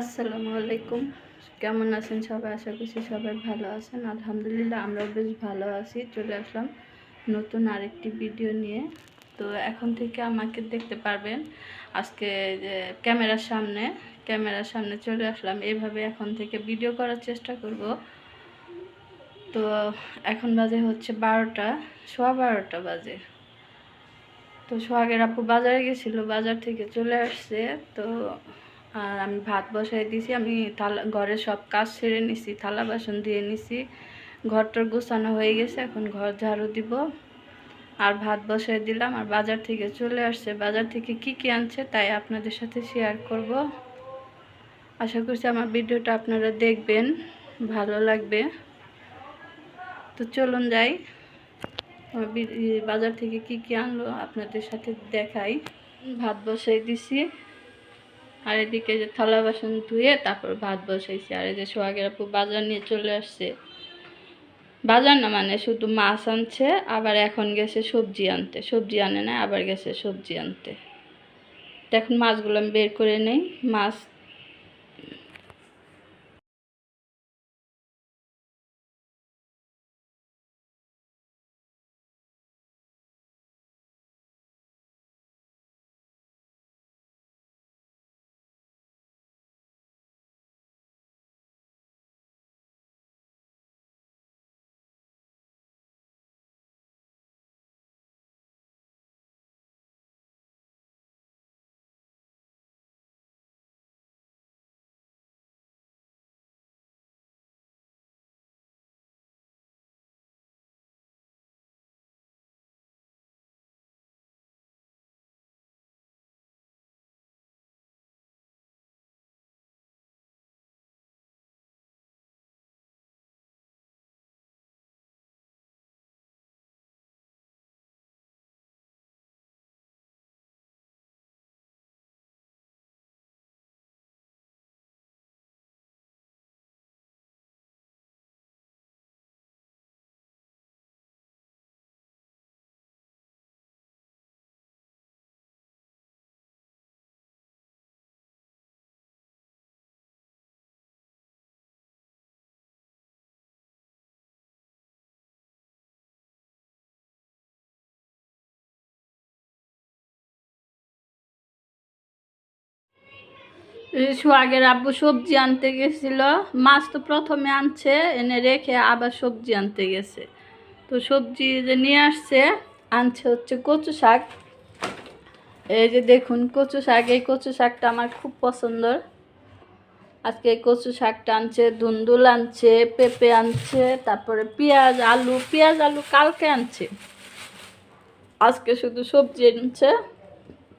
আসসালামু আলাইকুম। কেমন আছেন সবাই? আশা করছি সবাই ভালো আছেন। আলহামদুলিল্লাহ আমরাও বেশ ভালো আছি। চলে আসলাম নতুন আরেকটি ভিডিও নিয়ে। তো এখন থেকে আমাকে দেখতে পারবেন আজকে ক্যামেরার সামনে ক্যামেরার সামনে চলে আসলাম। এভাবে এখন থেকে ভিডিও করার চেষ্টা করব। তো এখন বাজে হচ্ছে বারোটা, সোয়া বারোটা বাজে। তো সোহাগের আপু বাজারে গেছিল, বাজার থেকে চলে আসছে। তো আর আমি ভাত বসাই দিয়েছি আমি থালা, ঘরের সব কাজ সেরে নিছি, থালা বাসন দিয়ে নিছি। ঘরটার গোছানো হয়ে গেছে, এখন ঘর ঝাড়ু দিব। আর ভাত বসাই দিলাম, আর বাজার থেকে চলে আসছে। বাজার থেকে কি কি আনছে তাই আপনাদের সাথে শেয়ার করব। আশা করছি আমার ভিডিওটা আপনারা দেখবেন, ভালো লাগবে। তো চলুন যাই। বাজার থেকে কি কি আনলো আপনাদের সাথে দেখাই। ভাত বসাই দিছি। আর এদিকে যে থালা বাসন ধুয়ে তারপর ভাত বসাইছি। আর এই যে সোহাগের আপু বাজার নিয়ে চলে আসছে। বাজার না মানে শুধু মাছ আনছে, আবার এখন গেছে সবজি আনতে। সবজি আনে না আবার গেছে সবজি আনতে। এখন মাছগুলো আমি বের করে নেই। মাছ সোহাগের আব্বু সবজি আনতে গেছিল। মাছ তো প্রথমে আনছে, এনে রেখে আবার সবজি আনতে গেছে। তো সবজি যে নিয়ে আসছে, আনছে হচ্ছে কচু শাক। এই যে দেখুন, কচু শাক। এই কচু শাকটা আমার খুব পছন্দর। আজকে এই কচু শাকটা আনছে, ধুন্দুল আনছে, পেঁপে আনছে, তারপরে পেঁয়াজ, আলু। পেঁয়াজ, আলু কালকে আনছে। আজকে শুধু সবজি আনছে,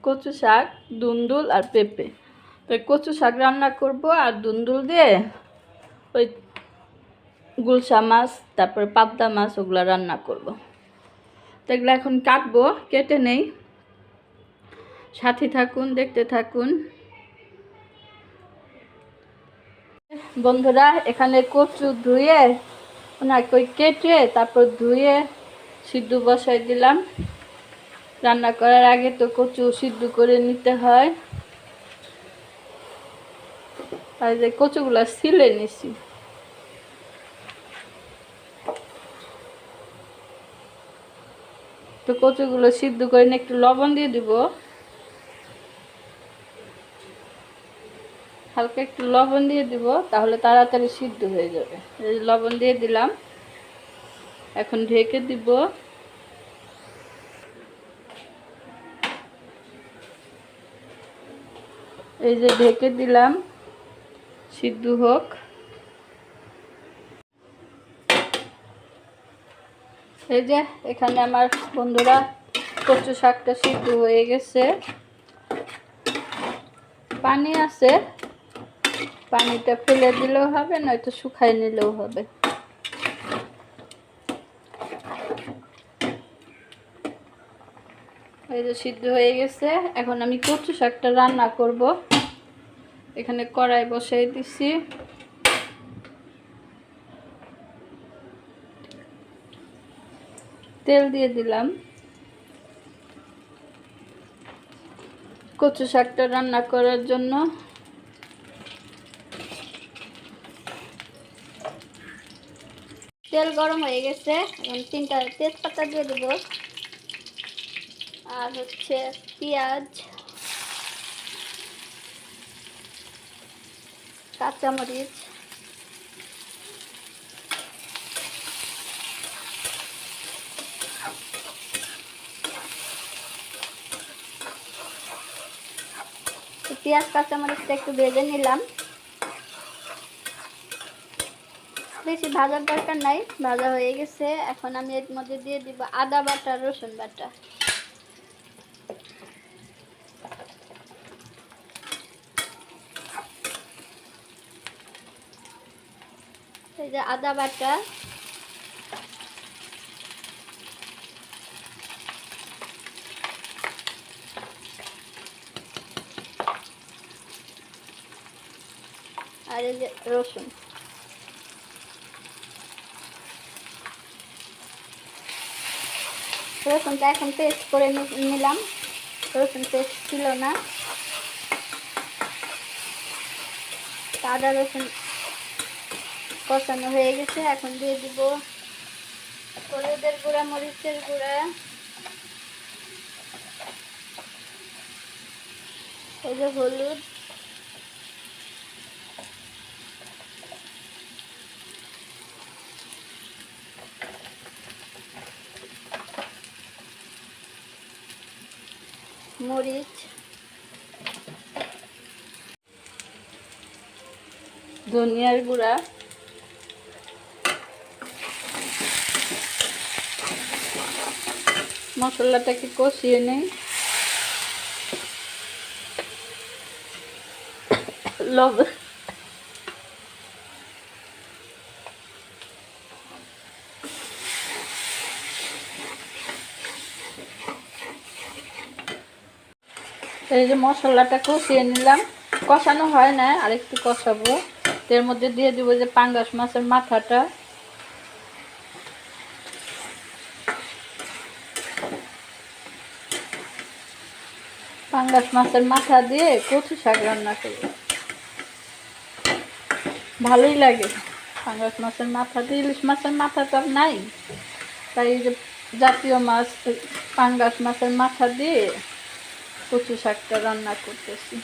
কচু শাক দুন্দুল আর পেঁপে। তো কচু শাক রান্না করব আর দুন্দুল দিয়ে ওই গুলশা মাছ, তারপরে পাবদা মাছ ওগুলো রান্না করব। তো এগুলো এখন কাটবো, কেটে নেই। সাথে থাকুন, দেখতে থাকুন। বন্ধুরা, এখানে কচু ধুয়ে, ওনাকে কেটে তারপর ধুয়ে সিদ্ধ বসাই দিলাম। রান্না করার আগে তো কচু সিদ্ধ করে নিতে হয়। আর যে কচুগুলা সিলে নিছি। তো কচুগুলো সিদ্ধ করে নিয়ে একটু লবণ দিয়ে দিব। হালকা একটু লবণ দিয়ে দিব, তাহলে তাড়াতাড়ি সিদ্ধ হয়ে যাবে। এই লবণ দিয়ে দিলাম। এখন ঢেকে দিব। এই যে ঢেকে দিলাম। সিদ্ধ হোক। এই যে, এখানে আমার বন্ধুরা কচু শাকটা সিদ্ধ হয়ে গেছে। পানি আছে। পানিটা ফেলে দিলেও হবে, নয়তো শুকাই নিলেও হবে। এই যে সিদ্ধ হয়ে গেছে। এখন আমি কচু শাকটা রান্না করব। এখানে কড়াই বসাই দিছি। তেল দিয়ে দিলাম। কচু শাকটা রান্না করার জন্য। তেল গরম হয়ে গেছে, এখন তিনটা তেজপাতা দিয়ে দেব। আর হচ্ছে পেঁয়াজ। কাঁচামরিচ। পেঁয়াজ, কাঁচামরিচটা একটু ভেজে নিলাম। বেশি ভাজার দরকার নাই, ভাজা হয়ে গেছে। এখন আমি এর মধ্যে দিয়ে দিব আদা বাটা, রসুন বাটা। এই যে আদা বাটা। আর এই যে রসুন। রসুনটা এখন পেস্ট করে নিলাম। রসুন পেস্ট ছিল না। আদা রসুন কষানো হয়ে গেছে, এখন দিয়ে দিব হলুদের গুঁড়া, মরিচের গুঁড়া। এই যে হলুদ। মরিচ। ধনিয়ার গুঁড়া। মশলাটাকে কষিয়ে নেই। লব এই যে মশলাটা কষিয়ে নিলাম। কষানো হয় না আর একটু কষাবো। এর মধ্যে দিয়ে দিব যে পাঙ্গাস মাছের মাথাটা। পাঙ্গাস মাছের মাথা দিয়ে কচু শাক রান্না করি। ভালোই লাগে। পাঙ্গাস মাছের মাথা দিয়ে, ইলিশ মাছের মাথা তো নাই। তাই যে জাতীয় মাছ, পাঙ্গাস মাছের মাথা দিয়ে কচু শাকটা রান্না করতেছি।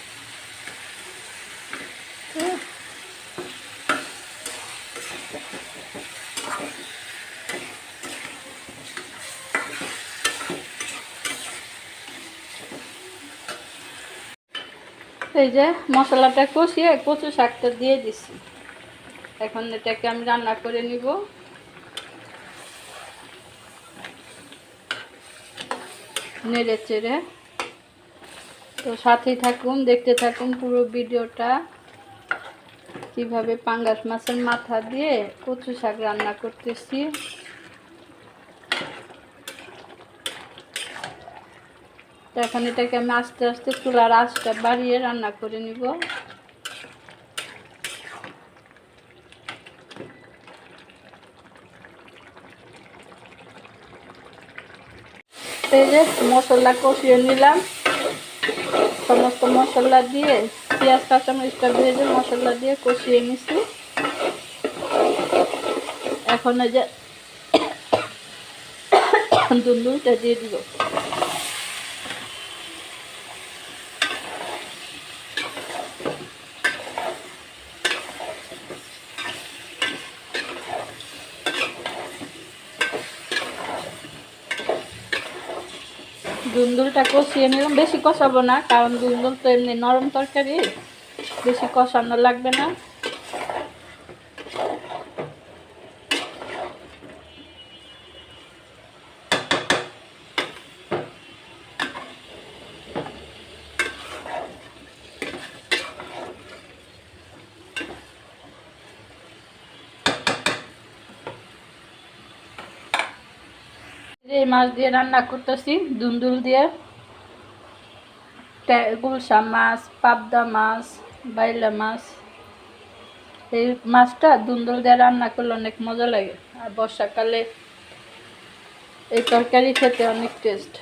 এই যে মশলাটা কষিয়ে কচু শাকটা দিয়ে দিছি এখন এটাকে আমি রান্না করে নিব। নেড়ে চেড়ে। তো সাথেই থাকুন, দেখতে থাকুন পুরো ভিডিওটা। কীভাবে পাঙ্গাস মাছের মাথা দিয়ে কচু শাক রান্না করতেছি। এখন এটাকে আমি আস্তে আস্তে চুলার আঁচটা বাড়িয়ে রান্না করে নিব। মশলা কষিয়ে নিলাম। সমস্ত মশলা দিয়ে পেঁয়াজ, কাঁচামরিচটা ভেজে মশলা দিয়ে কষিয়ে নিছি। এখন এই যে দুন্দুলটা দিয়ে দিব। দুন্দুলটা কষিয়ে নিলাম। বেশি কষাবো না, কারণ দুন্দুল তো এমনি নরম তরকারি, বেশি কষানো লাগবে না। এই মাছ দিয়ে রান্না করতেছি, দুন্দুল দিয়ে। গুলশা মাছ, পাবদা মাছ, বাইলা মাছ। এই মাছটা দুন্দুল দিয়ে রান্না করলে অনেক মজা লাগে। আর বর্ষাকালে এই তরকারি খেতে অনেক টেস্ট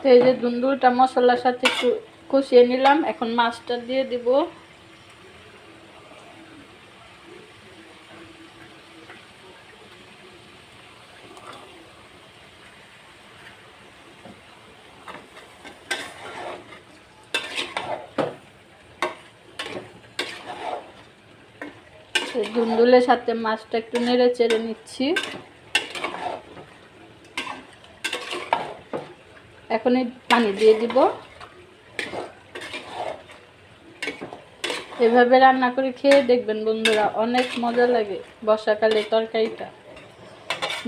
তো এই যে দুন্দুলটা মশলার সাথে একটু কষিয়ে নিলাম, এখন মাছটা দিয়ে দিব। এই দুন্দুলের সাথে মাছটা একটু নেড়ে চেড়ে নিচ্ছি। এখন পানি দিয়ে দিব। এভাবে রান্না করে খেয়ে দেখবেন বন্ধুরা, অনেক মজা লাগে বর্ষাকালে তরকারিটা।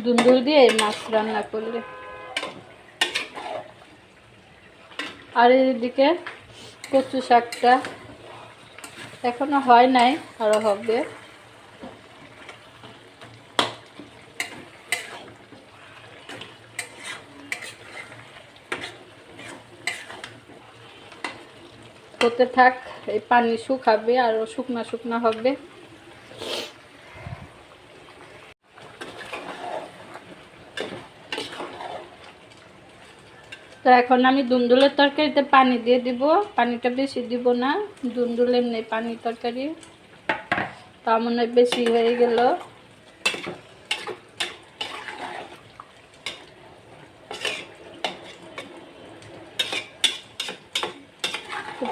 দুন্দুল দিয়ে মাছ রান্না করলে। আর এদিকে কচু শাকটা এখনও হয় নাই, আরও হবে। হতে থাক, এই পানি শুকাবে আর শুকনা শুকনা হবে। তো এখন আমি দুন্দুলের তরকারিতে পানি দিয়ে দিব। পানিটা বেশি দিব না, দুন্দুল নেই পানি তরকারি। তা মনে হয় বেশি হয়ে গেল।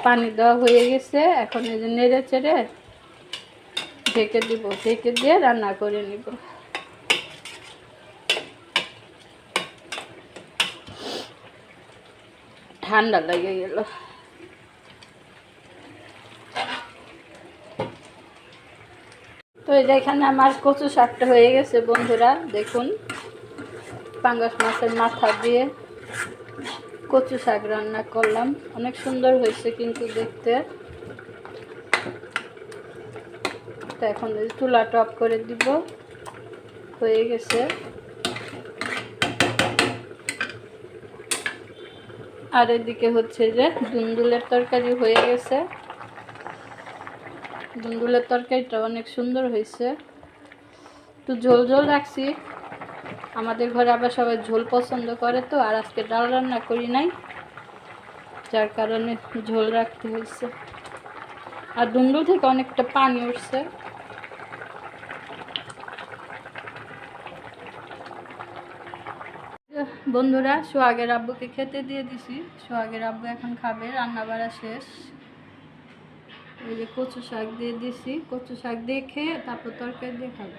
পানি দেওয়া হয়ে গেছে, এখন এই যে নেড়ে চেড়ে ঢেকে দিব, ঢেকে দিয়ে রান্না করে নিব। ঠান্ডা লেগে গেল। তো যে এখানে আমার কচু শাকটা হয়ে গেছে বন্ধুরা, দেখুন। পাঙ্গাস মাছের মাথা দিয়ে কচু শাক রান্না করলাম। অনেক সুন্দর হয়েছে কিন্তু দেখতে। এখন এই চুলাটা করে দিব। হয়ে গেছে। আর এদিকে হচ্ছে যে দুন্দুলের তরকারি হয়ে গেছে। দুন্দুলের তরকারিটা অনেক সুন্দর হয়েছে। একটু ঝোল ঝোল রাখছি। আমাদের ঘরে আবার সবাই ঝোল পছন্দ করে তো, আর আজকে ডাল রান্না করি নাই, যার কারণে ঝোল রাখতে হয়েছে। আর দুন্দুল থেকে অনেকটা পানি উঠছে। বন্ধুরা, সোহাগের আব্বুকে খেতে দিয়ে দিছি। সোহাগের আব্বু এখন খাবে রান্না বাড়া শেষ। এই যে কচু শাক দিয়ে দিছি। কচু শাক দিয়ে খেয়ে তারপর তরকারি দিয়ে খাবে।